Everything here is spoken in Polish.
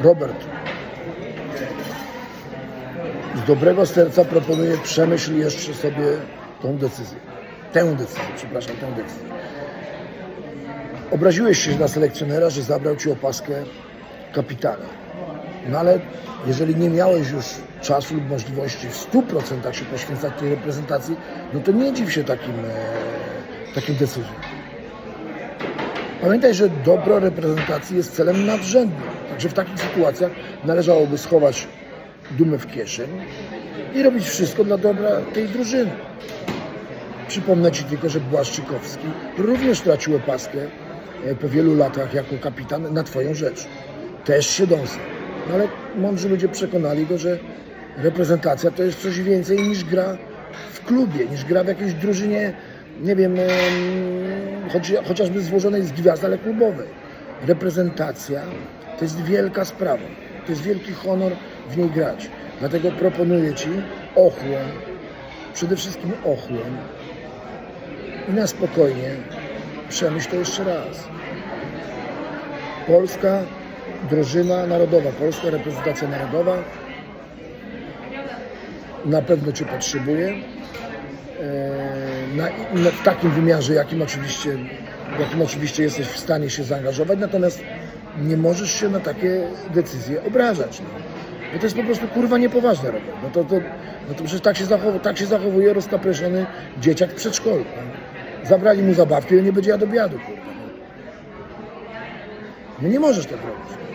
Robert, z dobrego serca proponuję przemyśl jeszcze sobie tą decyzję. Tę decyzję, przepraszam, tę decyzję. Obraziłeś się na selekcjonera, że zabrał ci opaskę kapitana. No ale jeżeli nie miałeś już czasu lub możliwości w 100% się poświęcać tej reprezentacji, no to nie dziw się takim, e, takim decyzjom. Pamiętaj, że dobro reprezentacji jest celem nadrzędnym. Także w takich sytuacjach należałoby schować dumę w kieszeń i robić wszystko dla dobra tej drużyny. Przypomnę Ci tylko, że Błaszczykowski również tracił opaskę e, po wielu latach jako kapitan na Twoją rzecz. Też się dąsa. No ale mądrzy ludzie przekonali go, że reprezentacja to jest coś więcej niż gra w klubie, niż gra w jakiejś drużynie, nie wiem, em, chociażby złożonej z gwiazd, ale klubowej. Reprezentacja to jest wielka sprawa. To jest wielki honor w niej grać. Dlatego proponuję Ci ochłon, przede wszystkim ochłon i na spokojnie przemyśl to jeszcze raz. Polska drużyna narodowa, polska reprezentacja narodowa na pewno Cię potrzebuje. E, Na, na, w takim wymiarze, jakim oczywiście, jakim oczywiście jesteś w stanie się zaangażować, natomiast nie możesz się na takie decyzje obrażać. No. Bo to jest po prostu kurwa niepoważne robią. No to, to, no to przecież tak się, zachow, tak się zachowuje rozkapreszony dzieciak w przedszkolu. No. Zabrali mu zabawki i nie będzie jadł obiadu, kurwa. No. no nie możesz tak robić.